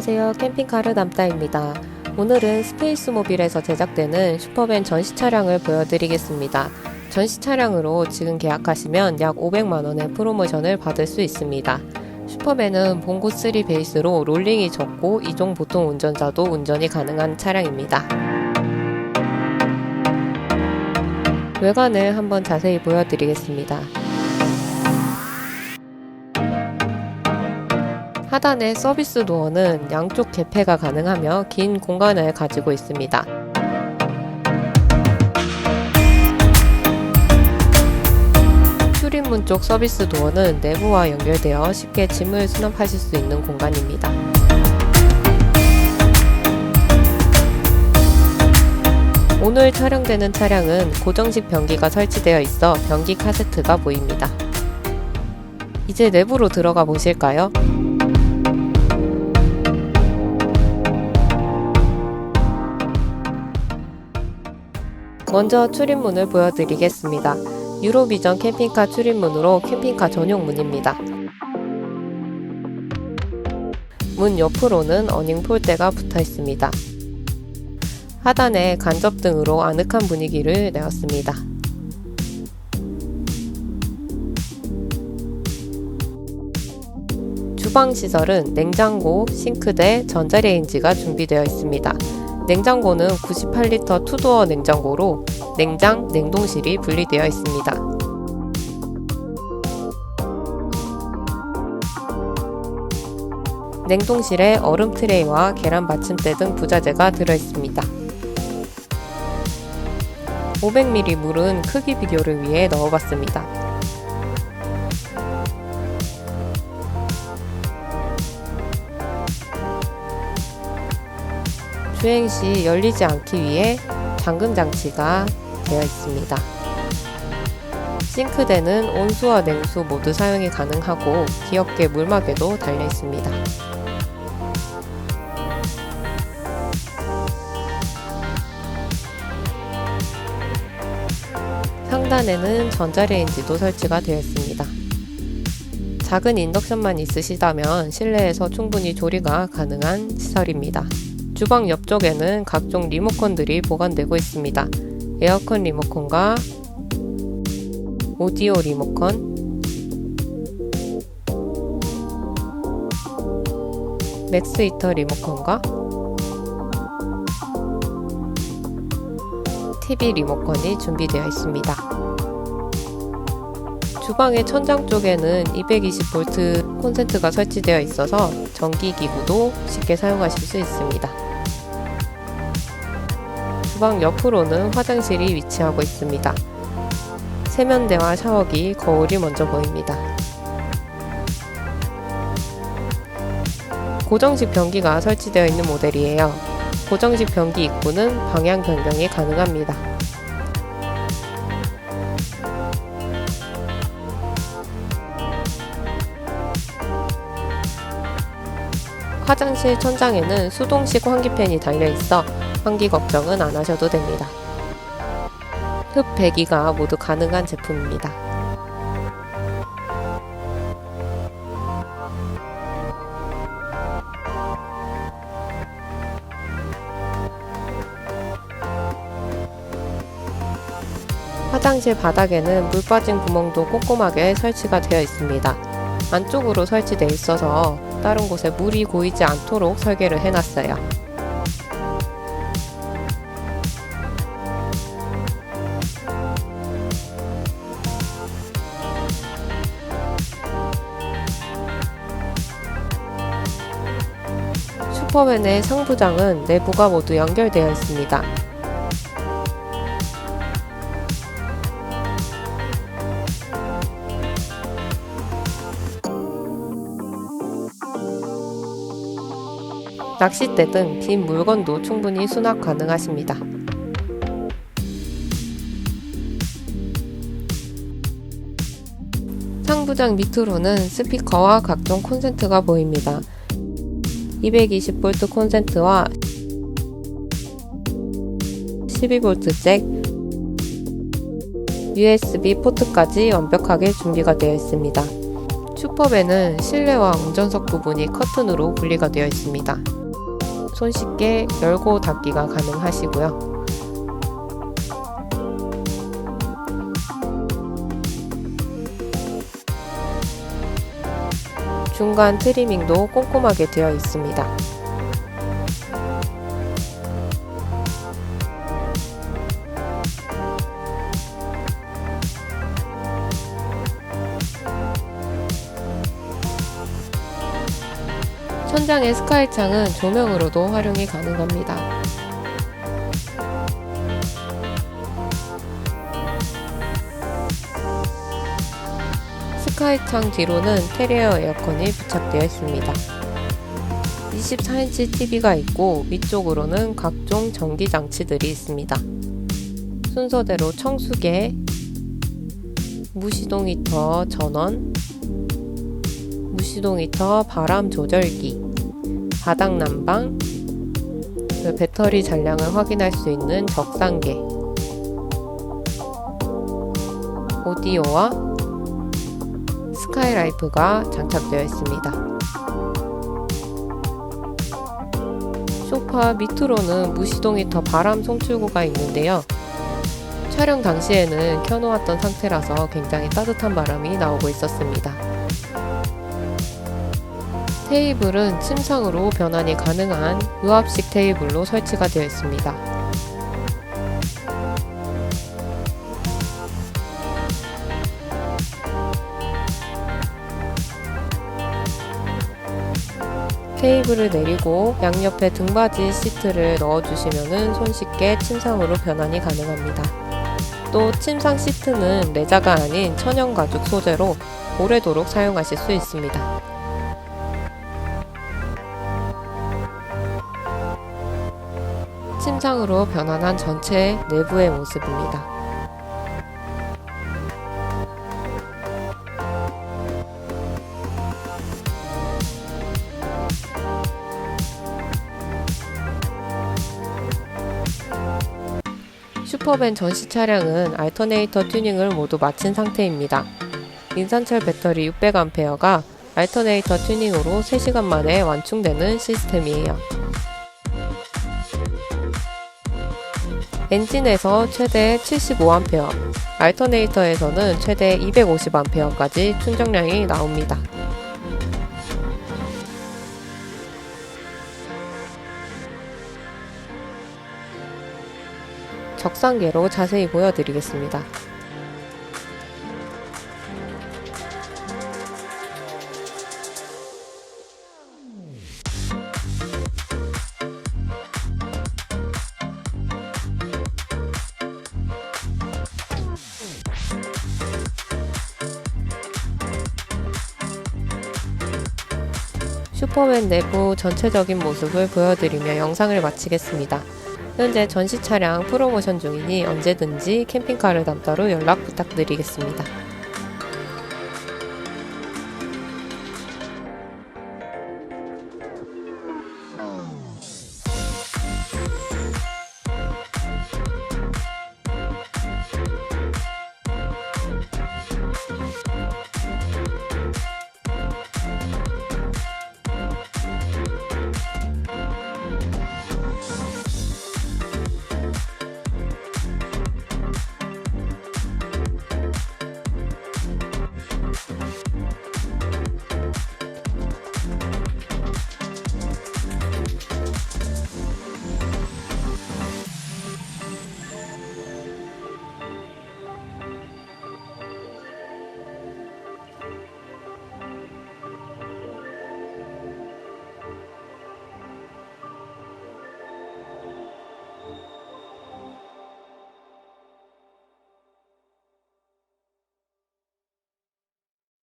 안녕하세요. 캠핑카르 남다입니다. 오늘은 스페이스 모빌에서 제작되는 슈퍼밴 전시 차량을 보여드리겠습니다. 전시 차량으로 지금 계약하시면 약 500만원의 프로모션을 받을 수 있습니다. 슈퍼밴은 봉고 3 베이스로 롤링이 적고 이종 보통 운전자도 운전이 가능한 차량입니다. 외관을 한번 자세히 보여드리겠습니다. 하단의 서비스 도어는 양쪽 개폐가 가능하며 긴 공간을 가지고 있습니다. 출입문 쪽 서비스 도어는 내부와 연결되어 쉽게 짐을 수납하실 수 있는 공간입니다. 오늘 촬영되는 차량은 고정식 변기가 설치되어 있어 변기 카세트가 보입니다. 이제 내부로 들어가 보실까요? 먼저 출입문을 보여드리겠습니다. 유로비전 캠핑카 출입문으로 캠핑카 전용 문입니다. 문 옆으로는 어닝 폴대가 붙어 있습니다. 하단에 간접 등으로 아늑한 분위기를 내었습니다. 주방 시설은 냉장고, 싱크대, 전자레인지가 준비되어 있습니다. 냉장고는 98리터 투도어 냉장고로 냉장, 냉동실이 분리되어 있습니다. 냉동실에 얼음 트레이와 계란 받침대 등 부자재가 들어 있습니다. 500ml 물은 크기 비교를 위해 넣어봤습니다. 주행 시 열리지 않기 위해 잠금 장치가 되어 있습니다. 싱크대는 온수와 냉수 모두 사용이 가능하고 귀엽게 물막에도 달려 있습니다. 상단에는 전자레인지도 설치가 되어 있습니다. 작은 인덕션만 있으시다면 실내에서 충분히 조리가 가능한 시설입니다. 주방 옆쪽에는 각종 리모컨들이 보관되고 있습니다. 에어컨 리모컨과 오디오 리모컨, 맥스 히터 리모컨과 TV 리모컨이 준비되어 있습니다. 주방의 천장 쪽에는 220V 콘센트가 설치되어 있어서 전기 기구도 쉽게 사용하실 수 있습니다. 주방 옆으로는 화장실이 위치하고 있습니다. 세면대와 샤워기, 거울이 먼저 보입니다. 고정식 변기가 설치되어 있는 모델이에요. 고정식 변기 입구는 방향 변경이 가능합니다. 화장실 천장에는 수동식 환기팬이 달려 있어 환기 걱정은 안 하셔도 됩니다. 흡 배기가 모두 가능한 제품입니다. 화장실 바닥에는 물 빠진 구멍도 꼼꼼하게 설치가 되어 있습니다. 안쪽으로 설치되어 있어서 다른 곳에 물이 고이지 않도록 설계를 해놨어요. 슈퍼맨의 상부장은 내부가 모두 연결되어 있습니다. 낚싯대 등 빈 물건도 충분히 수납 가능하십니다. 상부장 밑으로는 스피커와 각종 콘센트가 보입니다. 220V 콘센트와 12V 잭, USB 포트까지 완벽하게 준비가 되어 있습니다. 슈퍼밴은 실내와 운전석 부분이 커튼으로 분리가 되어 있습니다. 손쉽게 열고 닫기가 가능하시고요. 중간 트리밍도 꼼꼼하게 되어 있습니다. 천장의 스카이 창은 조명으로도 활용이 가능합니다. 스카이창 뒤로는 테리어 에어컨이 부착되어 있습니다. 24인치 TV가 있고 위쪽으로는 각종 전기 장치들이 있습니다. 순서대로 청소기, 무시동 히터 전원, 무시동 히터 바람 조절기, 바닥 난방, 그 배터리 잔량을 확인할 수 있는 적상계, 오디오와 스카이라이프가 장착되어 있습니다. 소파 밑으로는 무시동 히터 바람 송출구가 있는데요. 촬영 당시에는 켜놓았던 상태라서 굉장히 따뜻한 바람이 나오고 있었습니다. 테이블은 침상으로 변환이 가능한 유압식 테이블로 설치가 되어 있습니다. 테이블을 내리고 양옆에 등받이 시트를 넣어주시면 손쉽게 침상으로 변환이 가능합니다. 또 침상 시트는 레자가 아닌 천연 가죽 소재로 오래도록 사용하실 수 있습니다. 침상으로 변환한 전체 내부의 모습입니다. 슈퍼밴 전시 차량은 알터네이터 튜닝을 모두 마친 상태입니다. 인산철 배터리 600A가 알터네이터 튜닝으로 3시간 만에 완충되는 시스템이에요. 엔진에서 최대 75A, 알터네이터에서는 최대 250A까지 충전량이 나옵니다. 적상계로 자세히 보여드리겠습니다. 슈퍼맨 내부 전체적인 모습을 보여드리며 영상을 마치겠습니다. 현재 전시 차량 프로모션 중이니 언제든지 캠핑카를 담다로 연락 부탁드리겠습니다.